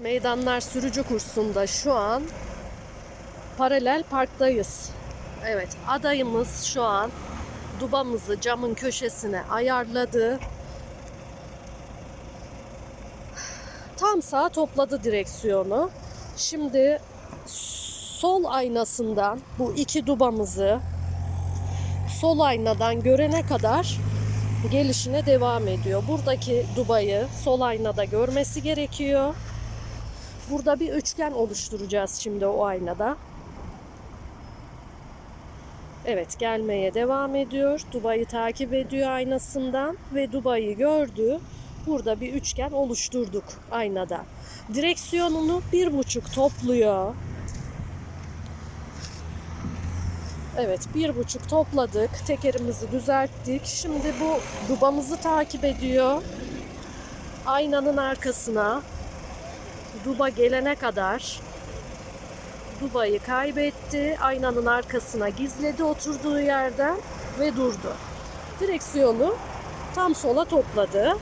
Meydanlar Sürücü kursunda şu an paralel parktayız. Evet, adayımız şu an dubamızı camın köşesine ayarladı. Tam sağa topladı direksiyonu. Şimdi sol aynasından bu iki dubamızı sol aynadan görene kadar gelişine devam ediyor. Buradaki dubayı sol aynada görmesi gerekiyor. Burada bir üçgen oluşturacağız şimdi o aynada. Evet gelmeye devam ediyor. Dubai'yi takip ediyor aynasından ve Dubai'yi gördü. Burada bir üçgen oluşturduk aynada. Direksiyonunu bir buçuk topluyor. Evet bir buçuk topladık. Tekerimizi düzelttik. Şimdi bu dubamızı takip ediyor. Aynanın arkasına duba gelene kadar dubayı kaybetti. Aynanın arkasına gizledi oturduğu yerden ve durdu. Direksiyonu tam sola topladı.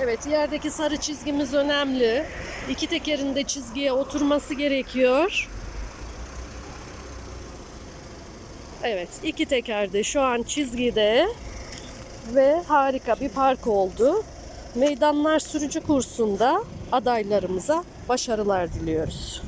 Evet, yerdeki sarı çizgimiz önemli. İki tekerin de çizgiye oturması gerekiyor. Evet, iki teker de şu an çizgide ve harika bir park oldu. Meydanlar sürücü kursunda adaylarımıza başarılar diliyoruz.